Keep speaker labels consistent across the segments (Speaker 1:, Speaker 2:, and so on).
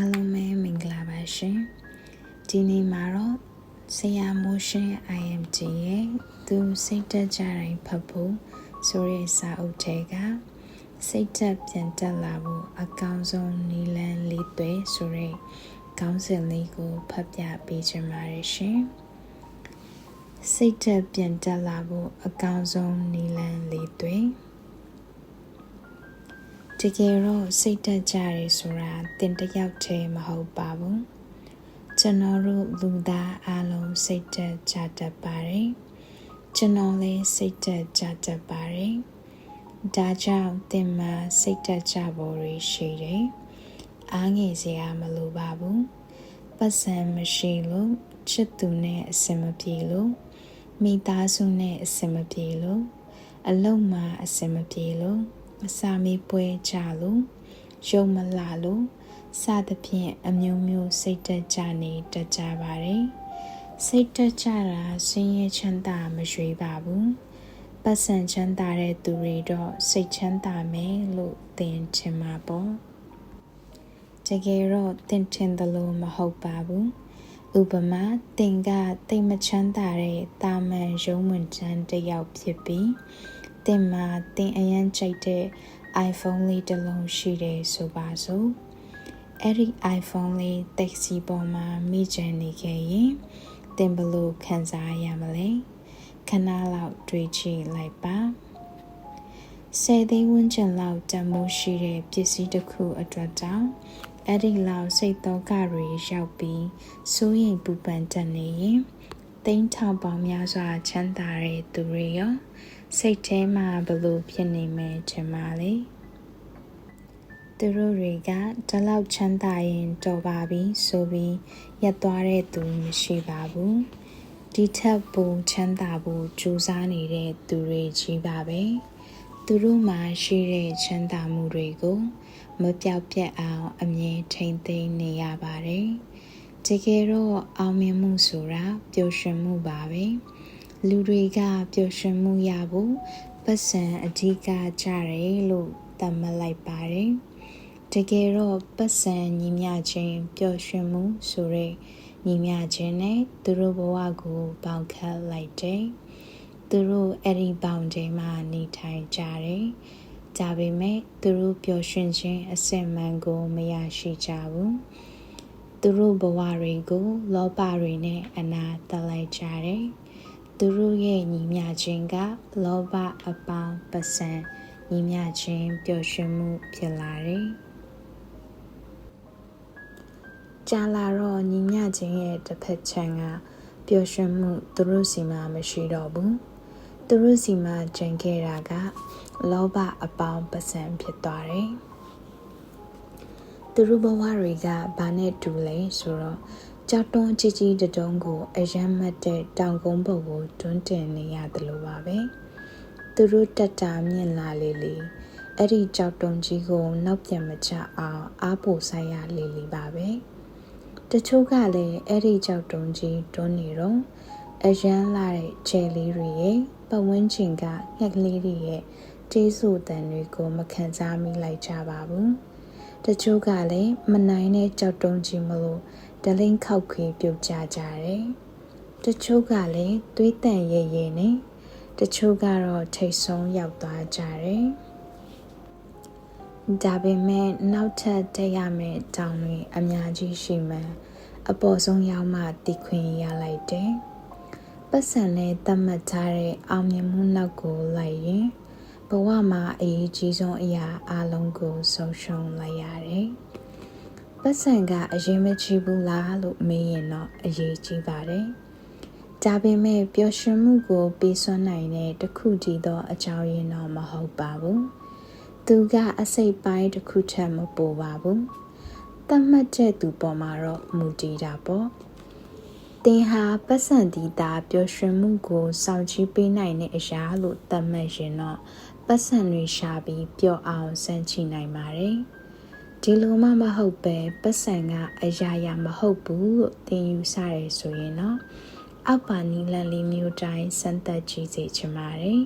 Speaker 1: အားလုံးပဲမင်္ဂလာပါရှင်ဒီနေ့မှာတော့ဆရာမိုးရှင် IMG ရဲ့သူစိတ်တက်ကြတိုင်းဖတ်ဖို့ဆိုရဲစာအုပ်ထဲကစိတ်တက်ပြန်တက်လာဖို့အကောင်းဆုံးနီလန်းလေးသွဲဆိုရဲခေါင်းစဉ်လေးကိုဖတ်ပြပေးချင်ပါတယ်ရှင်စိတ်တက်ပြန်တက်လာဖို့အကောင်းဆုံးနီလန်းလေးသွဲ တကယ်တော့စိတ်တက်ကြရဲဆိုတာတင်တယောက်တည်းမဟုတ်ပါဘူးကျွန်တော်တို့လူသားအလုံးစိတ်တက်ကြတတ်ပါတယ်ကျွန်တော်လည်းစိတ်တက်ကြတတ်ပါတယ်ဒါကြောင့်တင်မှာစိတ်တက်ကြဖို့ရရှိတယ်အားငယ်စရာမလိုပါဘူးပတ်စံမရှိလို့ချစ်သူနဲ့အဆင်မပြေလို့မိသားစုနဲ့အဆင်မပြေလို့အလုံးမှာအဆင်မပြေလို့ မစာမေးပွဲကြလို့ရုံမလာလို့စသဖြင့်အမျိုးမျိုးစိတ်တက်ကြနေတတ်ကြပါတယ်စိတ်တက်ကြတာဆင်းရဲချမ်းသာမရွေပါဘူးပတ်စံချမ်းသာတဲ့သူတွေတော့စိတ်ချမ်းသာမယ်လို့သင်ချင်မှာပေါ့တကယ်တော့သင်ထင်သလိုမဟုတ်ပါဘူးဥပမာသင်ကတိတ်မချမ်းသာတဲ့တာမန်ရုံးဝင်ချမ်းတစ်ယောက်ဖြစ်ပြီး တင်မှာတင်အရန်ကြိုက်တဲ့ iPhone လေးတစ်လုံးရှိတယ်ဆိုပါစို့အဲ့ဒီ iPhone လေးတက်စီပေါ်မှာမိကျန်နေခဲ့ရင်တင်ဘလို့ခံစားရမလဲခဏလောက်တွေးကြည့်လိုက်ပါဆယ်သိန်းဝန်းကျင်လောက်တန်မိုးရှိတဲ့ပစ္စည်းတစ်ခုအတွက်တောင်အဲ့ဒီလောက်စိတ်တော့ကတွေရောက်ပြီးစိုးရိမ်ပူပန်တတ်နေရင် တိန်းထောင်ပေါင်းများစွာချမ်းသာတဲ့သူတွေရောစိတ်ထဲမှာဘလို့ဖြစ်နေမယ်ထင်ပါလေသူတို့တွေကဒီလောက်ချမ်းသာရင်တော်ပါပြီဆိုပြီးရက်သွားတဲ့သူမရှိပါဘူးဒီထက်ပိုချမ်းသာဖို့ကြိုးစားနေတဲ့သူတွေကြီးပါပဲသူတို့မှာရှိတဲ့ချမ်းသာမှုတွေကို မပြောက်ပြတ်အောင်အမြဲထိန်သိမ်းနေရပါတယ် တကယ်တော့အောင်မြင်မှုဆိုတာပျော်ရွှင်မှုပါပဲ။လူတွေကပျော်ရွှင်မှုရဖို့ပတ်စံအဓိကကြတယ်လို့သတ်မှတ်လိုက်ပါတယ်တကယ်တော့ပတ်စံညီမျှခြင်းပျော်ရွှင်မှုဆိုတဲ့ညီမျှခြင်းနဲ့သူတို့ဘဝကိုပေါင်ခတ်လိုက်တယ်သူတို့အဲ့ဒီပေါင်ချိန်မှာနေထိုင်ကြတယ်ဒါပေမဲ့သူတို့ပျော်ရွှင်ခြင်းအစင်မှန်ကိုမရရှိကြဘူး သူတို့ဘဝတွေကိုလောဘတွေနဲ့အနာတက်လိုက်ကြတယ်သူတို့ရဲ့ညီမျှခြင်းက လောဘအပေါင်းပစံညီမျှခြင်းပျော်ရွှင်မှုဖြစ်လာတယ်။ကြာလာတော့ညီမျှခြင်းရဲ့တစ်ဖက်ခြမ်းကပျော်ရွှင်မှုသူတို့စီမှာမရှိတော့ဘူး။သူတို့စီမှာကျန်ခဲ့တာက လောဘအပေါင်းပစံဖြစ်သွားတယ်။ သူတို့ဘဝတွေကဘာနဲ့တူလဲဆိုတော့ကြောက်တွန်းကြီးကြီးတုံးကို အယမ်းမတ်တဲ့တောင်ကုန်းဘုတ်ကိုတွန်းတင်နေရတယ်လို့ပါပဲသူတို့တက်တာမြင့်လာလေလေအဲ့ဒီကြောက်တုံးကြီးကိုနောက်ပြန်မချအောင်အားပိုဆိုင်ရလေလေပါပဲတချို့ကလည်းအဲ့ဒီကြောက်တုံးကြီးတွန်းနေတော့အယမ်းလာတဲ့ခြေလေးတွေရဲ့ပတ်ဝန်းကျင်ကငှက်ကလေးတွေရဲ့တေးဆူတန်တွေကိုမခံစားမိလိုက်ကြပါဘူး တချို့ကလည်းမနိုင်တဲ့ကြောက်တုံးကြီးမလို့ဒလင်းခောက်ခွေပြုတ်ကြကြတယ်။တချို့ကလည်းသွေးတန်ရဲရဲနဲ့တချို့ကတော့ထိတ်ဆုံးရောက်သွားကြတယ်။ဒါပေမဲ့နောက်ထပ်တက်ရမယ့်တောင်းတွေအများကြီးရှိမှအပေါ်ဆုံးရောက်မှတည်ခွင့်ရလိုက်တယ်။ပတ်စံနဲ့တတ်မှတ်ထားတဲ့အောင်မြင်မှုနောက်ကိုလိုက်ရင် ဘဝမှာအရေးကြီးဆုံးအရာအလုံးကိုဆုံးရှုံးလိုက်ရတယ်။ပတ်စံကအရင်မကြည့်ဘူးလားလို့မေးရင်တော့အရေးကြီးပါတယ်။ဒါပေမဲ့ပျော်ရွှင်မှုကိုပေးစွမ်းနိုင်တဲ့တခုတည်းသောအကြောင်းရင်းတော့မဟုတ်ပါဘူး။သူကအစိတ်ပိုင်းတစ်ခုထက်မပိုပါဘူး။တတ်မှတ်တဲ့သူပေါ်မှာတော့မူတည်တာပေါ့။တင်ဟာပတ်စံတီတာပျော်ရွှင်မှုကိုစောင့်ကြည့်ပေးနိုင်တဲ့အရာလို့သတ်မှတ်ရင်တော့ ပတ်စံတွေရှာပြီးပျော်အောင်စမ်းကြည့်နိုင်ပါတယ်။ဒီလိုမှမဟုတ်ပဲပတ်စံကအရာရာမဟုတ်ဘူးလို့သင်ယူဆရဲဆိုရင်တော့အောက်ပါနီလန်လေးမျိုးတိုင်းစမ်းသပ်ကြည့်စေချင်ပါတယ်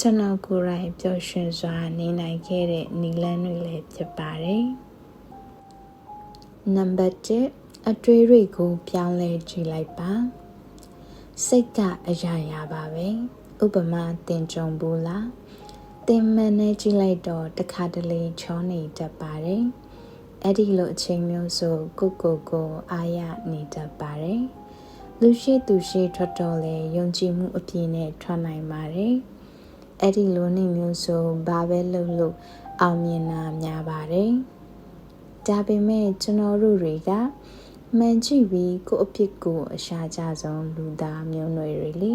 Speaker 1: ကျွန်တော်ကိုယ်တိုင်ပျော်ရွှင်စွာနေနိုင်ခဲ့တဲ့နီလန်တွေလည်းဖြစ်ပါတယ်နံပါတ်1အတွေးတွေကိုပြောင်းလဲကြည့်လိုက်ပါစိတ်ကအရာရာပါပဲဥပမာတင်ကြုံဘူးလား တင်မှန်နဲ့ကြည့်လိုက်တော့တခါတလေချောနေတတ်ပါတယ်အဲ့ဒီလိုအချိန်မျိုးဆိုကိုကိုကိုအားရနေတတ်ပါတယ်လူရှိသူရှိထွက်တော်လဲယုံကြည်မှုအပြည့်နဲ့ထွက်နိုင်ပါတယ်အဲ့ဒီလိုနေမျိုးဆိုဘာပဲလုပ်လို့အောင်မြင်တာများပါတယ်ဒါပေမဲ့ကျွန်တော်တို့တွေကမှန်ကြည့်ပြီးကိုယ့်အဖြစ်ကိုအရှာကြဆုံးလူသားမျိုးနွယ်တွေလေ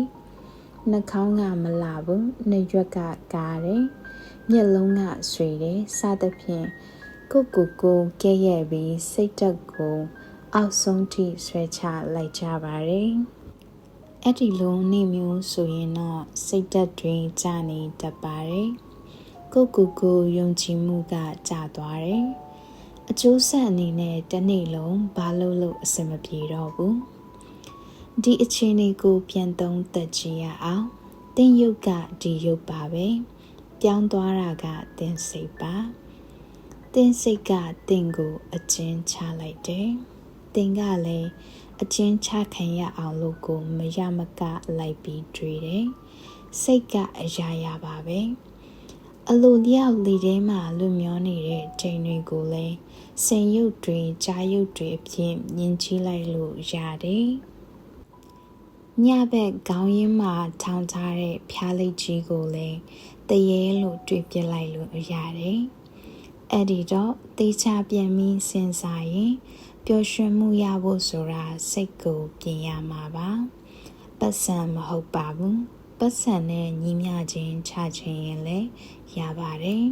Speaker 1: နှာခေါင်းကမလာဘူးနှရွက်ကကားတယ်မျက်လုံးကဆွေတယ်စသဖြင့်ကိုကိုကိုကဲ့ရဲ့ပြီးစိတ်တက်ကိုအောက်ဆုံးထိဆွဲချလိုက်ကြပါတယ်အဲ့ဒီလိုနေမျိုးဆိုရင်တော့စိတ်တက်တွေကြာနေတတ်ပါတယ်ကိုကိုကိုယုံကြည်မှုကကြာသွားတယ်အကျိုးဆက်အနေနဲ့တနေ့လုံးဘာလို့လို့အဆင်မပြေတော့ဘူး ဒီအခြေအနေကိုပြန်သုံးသပ်ကြည့်ရအောင်တင်းယုတ်ကဒီယုတ်ပါပဲပြောင်းသွားတာကတင်းစိတ်ပါတင်းစိတ်ကတင်းကိုအကျဉ်းချလိုက်တယ်တင်းကလည်းအကျဉ်းချခံရအောင်လို့ကိုမရမကလိုက်ပြီးတွေးတယ်စိတ်ကအရာရာပါပဲအလိုလျောက်လေထဲမှာလွမျောနေတဲ့ချိန်တွေကိုလည်းစင်ရုပ်တွေကြားရုပ်တွေအဖြစ်မြင်ကြည့်လိုက်လို့ရတယ် ညဘက်ခေါင်းရင်းမှာထောင်ထားတဲ့ဖျားလိပ်ကြီးကိုလည်းတရေလို့တွေ့ပြလိုက်လို့ရတယ်အဲ့ဒီတော့တေချာပြန်ပြီးစဉ်းစားရင်ပျော်ရွှင်မှုရဖို့ဆိုတာစိတ်ကိုပြင်ရမှာပါပတ်စံမဟုတ်ပါဘူးပတ်စံနဲ့ညီမျှခြင်းချခြင်းရင်လည်းရပါတယ်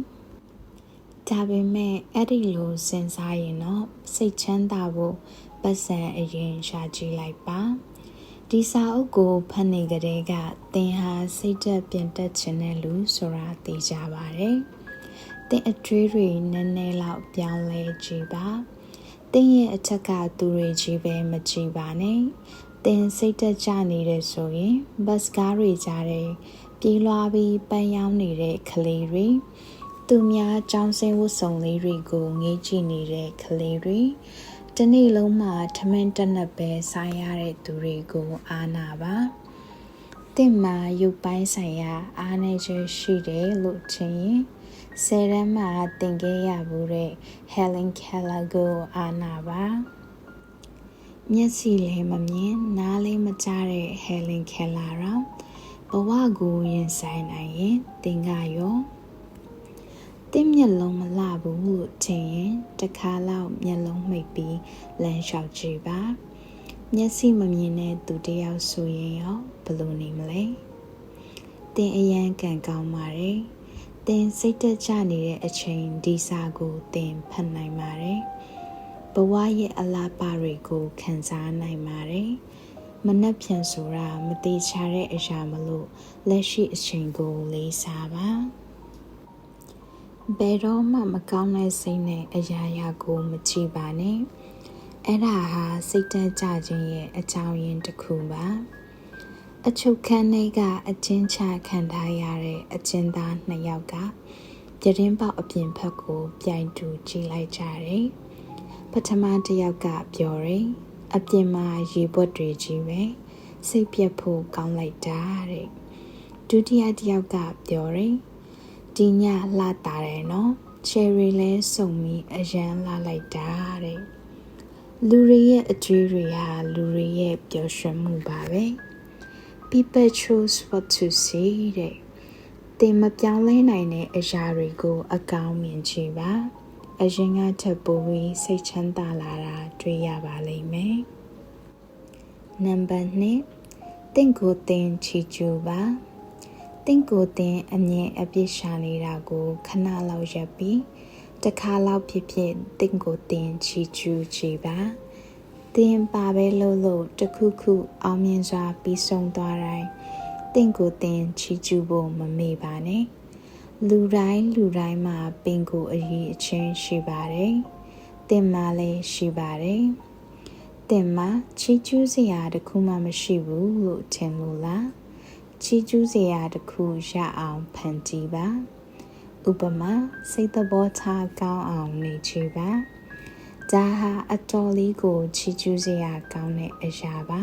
Speaker 1: ဒါပေမဲ့အဲ့ဒီလိုစဉ်းစားရင်တော့စိတ်ချမ်းသာဖို့ပတ်စံအရင်ရှာကြည့်လိုက်ပါ ဒီစာအုပ်ကိုဖတ်နေကြတဲ့ကသင်ဟာစိတ်သက်ပြင်တက်ခြင်းနဲ့လူဆိုတာသိကြပါတယ်သင်အကျွေးတွေနည်းနည်းလောက်ပြောင်းလဲကြည့်ပါသင်ရဲ့အချက်ကသူတွေကြီးပဲမကြည့်ပါနဲ့တင်စိတ်တက်ကြနေတယ်ဆိုရင်ဘတ်စကားတွေကြားတယ်ပြေးလွှားပြီးပန်းရောင်းနေတဲ့ကလေးတွေသူများကြောင်းစင်းဝတ်စုံလေးတွေကိုငေးကြည့်နေတဲ့ကလေးတွေ တနေ့လုံးမှထမင်းတက်နက်ပဲစားရတဲ့သူတွေကိုအားနာပါတင့်မှာရုပ်ပိုင်းဆိုင်ရာအားနေချက်ရှိတယ်လို့ထင်ရင်ဆယ်တန်းမှာသင်ခဲ့ရဘူးတဲ့ Helen Keller ကိုအားနာပါမျက်စိလည်းမမြင်နားလည်းမကြားတဲ့ Helen Keller ရောဘဝကိုရင်ဆိုင်နိုင်ရင်သင်ကရောတင်းမျက်လုံးမ လှဘူးလို့ထင်ရင်တခါလောက်မျက်လုံးမိတ်ပြီးလမ်းလျှောက်ကြည့်ပါမျက်စိမမြင်တဲ့သူတယောက်ဆိုရင်ရောဘယ်လိုနေမလဲတင်းအရန်ကန်ကောင်းပါတယ်တင်းစိတ်တက်ကြနေတဲ့အချိန်ဒီစာကိုတင်းဖတ်နိုင်ပါတယ်ဘဝရဲ့အလားပါတွေကိုခံစားနိုင်ပါတယ်မနှက်ဖြန်ဆိုတာမသေးချာတဲ့အရာမလို့လက်ရှိအချိန်ကိုလေးစားပါ ဘယ်တော့မှမကောင်းတဲ့စိတ်နဲ့အရာရာကိုမကြည့်ပါနဲ့အဲ့ဒါဟာစိတ်တကြခြင်းရဲ့အကြောင်းရင်းတစ်ခုပါအချုပ်ခန်းထဲကအချင်းချခံထားရတဲ့အချင်းသားနှစ်ယောက်ကပြတင်းပေါက်အပြင်ဘက်ကို ပြိုင်တူကြည့်လိုက်ကြတယ်ပထမတစ်ယောက်ကပြောတယ်အပြင်မှာရေပွက်တွေကြီးပဲစိတ်ပြတ်ဖို့ကောင်းလိုက်တာတဲ့ဒုတိယတစ်ယောက်ကပြောတယ် ဒီညလှတာတယ်နော်ချယ်ရီလဲစုံပြီးအရန်လှလိုက်တာတဲ့လူတွေရဲ့အကြွေးတွေဟာလူတွေရဲ့ပျော်ရွှင်မှုပါပဲ people choose what to see တဲ့တင်မပြောင်းလဲနိုင်တဲ့အရာတွေကိုအကောင်းမြင်ကြည့်ပါအရင်ကထပ်ပိုပြီးစိတ်ချမ်းသာလာတာတွေ့ရပါလိမ့်မယ်နံပါတ်2တင့်ကိုတင်ချီကျူပါ တင့်ကိုတင်အမြင်အပြစ်ရှာနေတာကိုခဏလောက်ရပ်ပြီးတခါလောက်ဖြစ်ဖြစ်တင့်ကိုတင်ချီကျူးကြည့်ပါတင်ပါပဲလို့လို့တခုခုအောင်မြင်စွာပြီးဆုံးသွားတိုင်းတင့်ကိုတင်ချီကျူးဖို့မမေ့ပါနဲ့လူတိုင်းလူတိုင်းမှာပင်ကိုအရေးအချင်းရှိပါတယ်တင်မှလည်းရှိပါတယ်တင်မှချီကျူးစရာတခုမှမရှိဘူးလို့ထင်လို့လား ချီးကျူးစရာတစ်ခုရအောင်ဖန်တီးပါဥပမာစိတ်သဘောထားကောင်းအောင်နေချေပါဒါဟာအတော်လေးကိုချီးကျူးစရာကောင်းတဲ့အရာပါ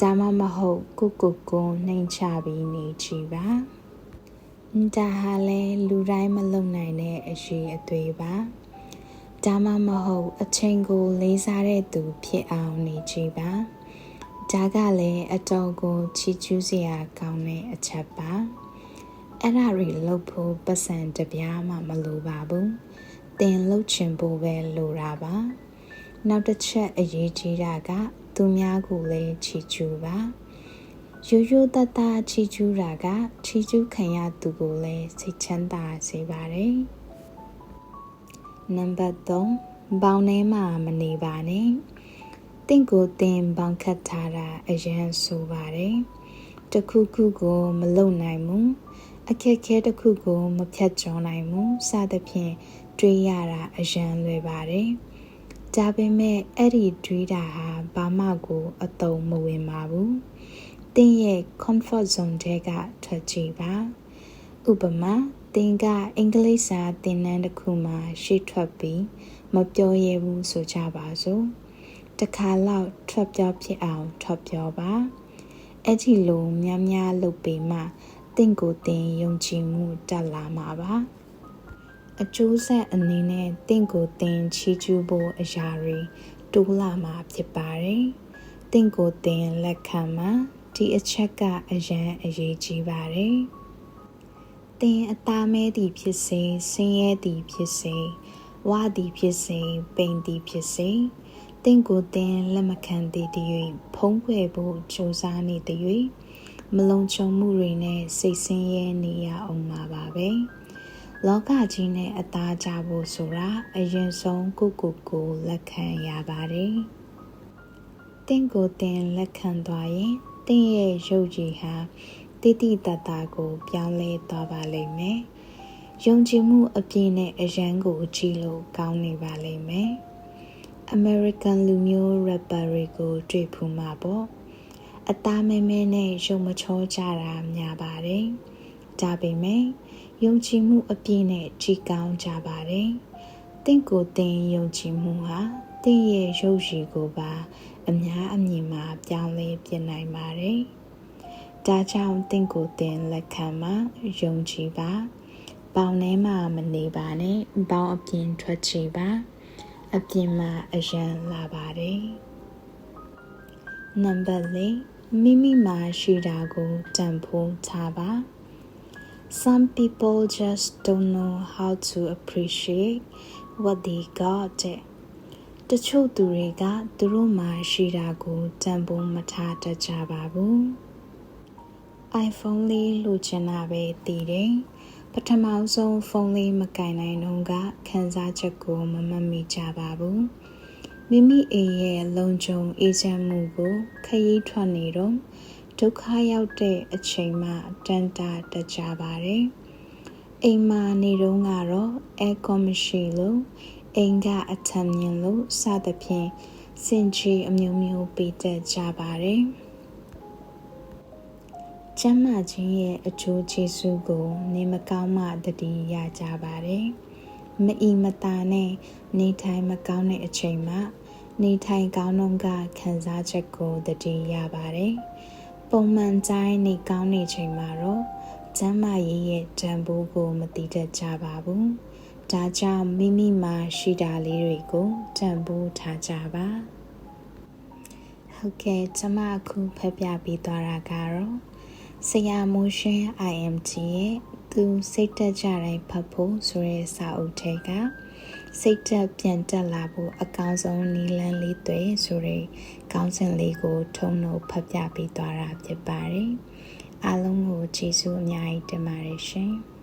Speaker 1: ဒါမှမဟုတ်ကိုကိုကိုနှိမ်ချပြီးနေကြည့်ပါဒါဟာလဲလူတိုင်းမလုံနိုင်တဲ့အရေးအသွေးပါဒါမှမဟုတ်အချိန်ကိုလေးစားတဲ့သူဖြစ်အောင်နေကြည့်ပါ ဒါကလည်းအတော်ကိုချီးကျူးစရာကောင်းတဲ့အချက်ပါအဲ့ဒါတွေလုပ်ဖို့ပတ်စံတပြားမှမလိုပါဘူးတင်လှုပ်ချင်ဖို့ပဲလိုတာပါနောက်တစ်ချက်အရေးကြီးတာက သူများကိုလည်းချီကျူးပါရိုးရိုးတတချီကျူးတာကချီကျူးခံရသူကိုလည်းစိတ်ချမ်းသာစေပါတယ်နံပါတ်3ဘောင်ထဲမှာမနေပါနဲ့ တင့်ကိုတင်ဘောင်ခတ်ထားတာအရန်ဆိုပါတယ်တခုခုကိုမလုံနိုင်ဘူးအခက်ခဲတစ်ခုကိုမဖြတ်ကျော်နိုင်ဘူးစသဖြင့်တွေးရတာအရန်လွယ်ပါတယ်။ဒါပေမဲ့အဲ့ဒီတွေးတာဟာဘာမှကိုအတုံးမဝင်ပါဘူး။တင်းရဲ့ comfort zone ထဲကထွက်ကြည့်ပါ။ဥပမာတင်းကအင်္ဂလိပ်စာသင်တန်းတစ်ခုမှာရှေ့ထွက်ပြီးမပြောရဘူးဆိုကြပါစို့။ တခါလောက်ထွက်ပြောဖြစ်အောင်ထွက်ပြောပါ။အဲ့ဒီလိုများများလုပ်ပေးမှတင့်ကိုတင်ယုံကြည်မှုတက်လာမှာပါ။အကျိုးဆက်အနေနဲ့တင့်ကိုတင်ချီးကျူးဖို့အရာတွေတိုးလာမှာဖြစ်ပါတယ်။တင့်ကိုတင်လက်ခံမှာဒီအချက်ကအရန်အရေးကြီးပါတယ်။တင်အသားမဲသည်ဖြစ်စေဆင်းရဲသည်ဖြစ်စေဝါသည်ဖြစ်စေပိန်သည်ဖြစ်စေ တင့်ကိုတင်လက်မခံသည်တည်းဖုံးကွယ်ဖို့ကြိုးစားနေသည်၍မလုံခြုံမှုတွေနဲ့စိတ်ဆင်းရဲနေရအောင်ပါပဲ။လောကကြီးနဲ့အသားကြဖို့ဆိုတာအရင်ဆုံးကိုကိုကိုလက်ခံရပါတယ်။တင့်ကိုတင်လက်ခံသွားရင်တင့်ရဲ့ရုပ်ကြည်ဟာတိတိတတ်တာကို ပြောင်းလဲသွားပါလိမ့်မယ်။ယုံကြည်မှုအပြည့်နဲ့အရန်ကိုကြည့်လို့ကောင်းနေပါလိမ့်မယ်။ American လူမျိုး rapper တွေကိုတွေ့ဖူးမှာပေါ့။အသားမဲမဲနဲ့ရုံမချောကြတာများပါတယ်။ဒါပေမဲ့ယုံကြည်မှုအပြည့်နဲ့ကြည်ကောင်းကြပါတယ်။တင့်ကိုတင်ယုံကြည်မှုဟာတင့်ရဲ့ရုပ်ရည်ကိုပါ အများအမြင်မှာပြောင်းလဲပြနိုင်ပါတယ်။ဒါကြောင့်တင့်ကိုတင်လက်ခံမှာယုံကြည်ပါ။ပေါင်ထဲမှာမနေပါနဲ့။ပေါင်အပြင်ထွက်ချပါ အပြင်မှာအရန်လာပါတယ်။နံပါတ်၄မိမိမှာရှိတာကိုတန်ဖိုးထားပါ။ Some people just don't know how to appreciate what they got တဲ့တချို့သူတွေကသူတို့မှာရှိတာကိုတန်ဖိုးမထားတတ်ကြပါဘူး iPhone လေးလိုချင်တာပဲတည်တယ် ပထမဆုံးဖုန်းလေးမကင်နိုင်တော့ကခံစားချက်ကိုမမမိကြပါဘူးမိမိအိမ်ရဲ့လုံခြုံအေးချမ်းမှုကိုခရီးထွက်နေတော့ဒုက္ခရောက်တဲ့အချိန်မှတန်တာတကြပါတယ်အိမ်မှာနေတော့ကတော့အဲကွန်မရှိလို့အိမ်ကအထံမြင်လို့စသဖြင့်စင်ချီအမျိုးမျိုးပေးတတ်ကြပါတယ် ကျမ်းမာခြင်းရဲ့အကျိုးကျေးဇူးကိုနေမကောင်းမှတတိရကြပါတယ်မအီမတာနဲ့နေထိုင်မကောင်းတဲ့အချိန်မှာနေထိုင်ကောင်းတော့ကခံစားချက်ကိုတတိရပါတယ်ပုံမှန်တိုင်းနေကောင်းနေချိန်မှာတော့ကျမ်းမာရေးရဲ့တန်ဖိုးကိုမသိတတ်ကြပါဘူး။ဒါကြောင့်မိမိမှာရှိတာလေးတွေကိုတန်ဖိုးထားကြပါ။ဟုတ်ကဲ့ကျွန်မအခုဖတ်ပြပေးသွားတာကတော့ ဆရာမိုးရှင် IMT ရဲ့သူစိတ်တက်ကြတိုင်းဖတ်ဖို့ဆိုတဲ့စာအုပ်ထဲကစိတ်တက်ပြန်တက်လာဖို့အကောင်းဆုံးနည်းလမ်းလေးတွေဆိုတဲ့ခေါင်းစဉ်လေးကို ထုံလို့ဖတ်ပြပေးသွားတာဖြစ်ပါတယ်။အားလုံးကိုကျေးဇူးအများကြီးတင်ပါတယ်ရှင်။